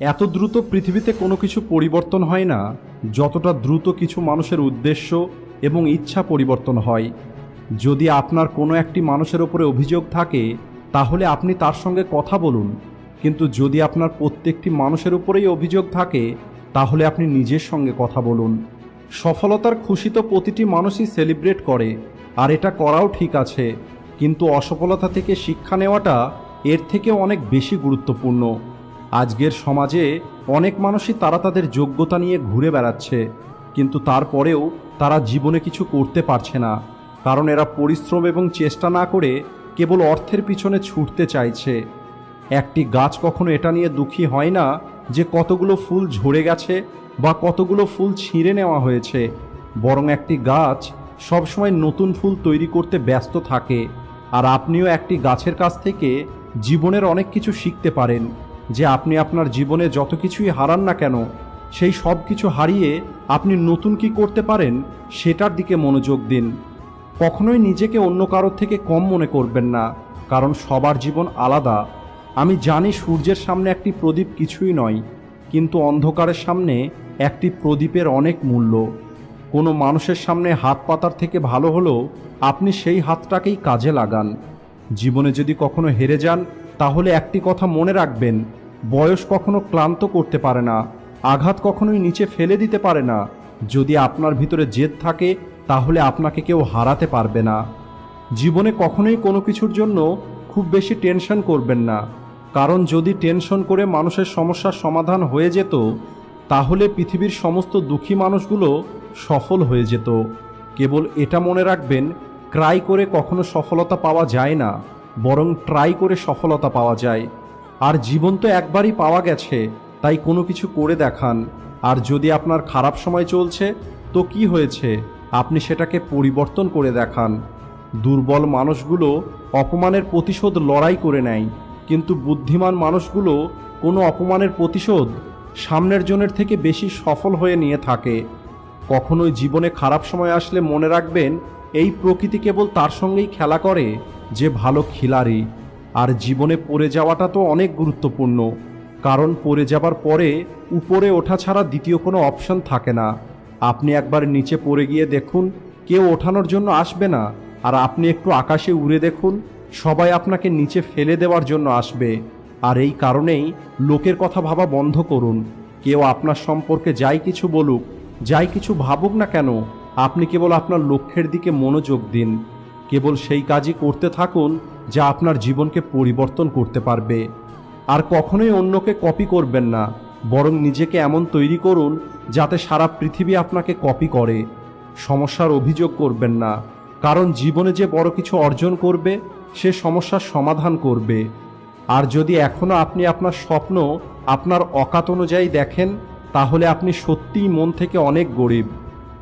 এত দ্রুত পৃথিবীতে কোনো কিছু পরিবর্তন হয় না, যতটা দ্রুত কিছু মানুষের উদ্দেশ্য এবং ইচ্ছা পরিবর্তন হয়। যদি আপনার কোনো একটি মানুষের ওপরে অভিযোগ থাকে, তাহলে আপনি তার সঙ্গে কথা বলুন। কিন্তু যদি আপনার প্রত্যেকটি মানুষের উপরেই অভিযোগ থাকে, তাহলে আপনি নিজের সঙ্গে কথা বলুন। সফলতার খুশি তো প্রতিটি মানুষই সেলিব্রেট করে, আর এটা করাও ঠিক আছে। কিন্তু অসফলতা থেকে শিক্ষা নেওয়াটা এর থেকে অনেক বেশি গুরুত্বপূর্ণ। আজকের সমাজে অনেক মানুষই তারা তাদের যোগ্যতা নিয়ে ঘুরে বেড়াচ্ছে, কিন্তু তারপরেও তারা জীবনে কিছু করতে পারছে না। কারণ এরা পরিশ্রম এবং চেষ্টা না করে কেবল অর্থের পিছনে ছুটতে চাইছে। একটি গাছ কখনো এটা নিয়ে দুঃখী হয় না যে কতগুলো ফুল ঝরে গেছে বা কতগুলো ফুল ছিঁড়ে নেওয়া হয়েছে। বরং একটি গাছ সবসময় নতুন ফুল তৈরি করতে ব্যস্ত থাকে। আর আপনিও একটি গাছের কাছ থেকে জীবনের অনেক কিছু শিখতে পারেন। যে আপনি আপনার জীবনে যত কিছুই হারান না কেন, সেই সব কিছু হারিয়ে আপনি নতুন কি করতে পারেন, সেটার দিকে মনোযোগ দিন। কখনোই নিজেকে অন্য কারোর থেকে কম মনে করবেন না, কারণ সবার জীবন আলাদা। আমি জানি সূর্যের সামনে একটি প্রদীপ কিছুই নয়, কিন্তু অন্ধকারের সামনে একটি প্রদীপের অনেক মূল্য। কোনো মানুষের সামনে হাত পাতার থেকে ভালো হলো আপনি সেই হাতটাকেই কাজে লাগান। জীবনে যদি কখনো হেরে যান, তাহলে একটি কথা মনে রাখবেন বয়স কখনো ক্লান্ত করতে পারে না, আঘাত কখনোই নিচে ফেলে দিতে পারে না। যদি আপনার ভিতরে জেদ থাকে, তাহলে আপনাকে কেউ হারাতে পারবে না। জীবনে কখনোই কোনো কিছুর জন্য খুব বেশি টেনশন করবেন না। কারণ যদি টেনশন করে মানুষের সমস্যার সমাধান হয়ে যেত, তাহলে পৃথিবীর সমস্ত দুঃখী মানুষগুলো সফল হয়ে যেত। কেবল এটা মনে রাখবেন, ক্রাই করে কখনো সফলতা পাওয়া যায় না, বরং ট্রাই করে সফলতা পাওয়া যায়। আর জীবন তো একবারই পাওয়া গেছে, তাই কোনো কিছু করে দেখান। আর যদি আপনার খারাপ সময় চলছে, তো কি হয়েছে? আপনি সেটাকে পরিবর্তন করে দেখান। দুর্বল মানুষগুলো অপমানের প্রতিশোধ লড়াই করে নেয়, কিন্তু বুদ্ধিমান মানুষগুলো কোনো অপমানের প্রতিশোধ সামনের জনের থেকে বেশি সফল হয়ে নিয়ে থাকে। কখনোই জীবনে খারাপ সময় আসলে মনে রাখবেন, এই প্রকৃতি কেবল তার সঙ্গেই খেলা করে যে ভালো খিলাড়ি। আর জীবনে পড়ে যাওয়াটা তো অনেক গুরুত্বপূর্ণ। কারণ পড়ে যাবার পরে উপরে ওঠা ছাড়া দ্বিতীয় কোনো অপশন থাকে না। আপনি একবার নিচে পড়ে গিয়ে দেখুন, কেউ ওঠানোর জন্য আসবে না। আর আপনি একটু আকাশে উড়ে দেখুন, সবাই আপনাকে নিচে ফেলে দেওয়ার জন্য আসবে। আর এই কারণেই লোকের কথা ভাবা বন্ধ করুন। কেউ আপনার সম্পর্কে যাই কিছু বলুক, যাই কিছু ভাবুক না কেন, আপনি কেবল আপনার লক্ষ্যের দিকে মনোযোগ দিন। কেবল সেই কাজই করতে থাকুন যা আপনার জীবনকে পরিবর্তন করতে পারবে। আর কখনোই অন্যকে কপি করবেন না, বরং নিজেকে এমন তৈরি করুন যাতে সারা পৃথিবী আপনাকে কপি করে। সমস্যার অভিযোগ করবেন না, কারণ জীবনে যে বড় কিছু অর্জন করবে, সে সমস্যার সমাধান করবে। আর যদি এখনও আপনি আপনার স্বপ্ন আপনার অকাত অনুযায়ী দেখেন, তাহলে আপনি সত্যিই মন থেকে অনেক গরিব।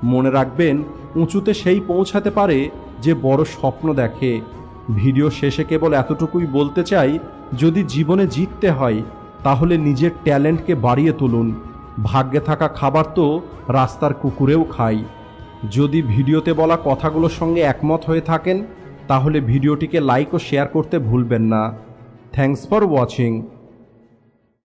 মনে রাখবেন, উঁচুতে সেই পৌঁছাতে পারে যে বড় স্বপ্ন দেখে। ভিডিও শেষে কেবল এতটুকুই বলতে চাই, যদি জীবনে জিততে হয়, তাহলে নিজের ট্যালেন্টকে বাড়িয়ে তুলুন। ভাগ্যে থাকা খাবার তো রাস্তার কুকুরেও খাই যদি ভিডিওতে বলা কথাগুলোর সঙ্গে একমত হয়ে থাকেন, তাহলে ভিডিওটিকে লাইক ও শেয়ার করতে ভুলবেন না। Thanks for watching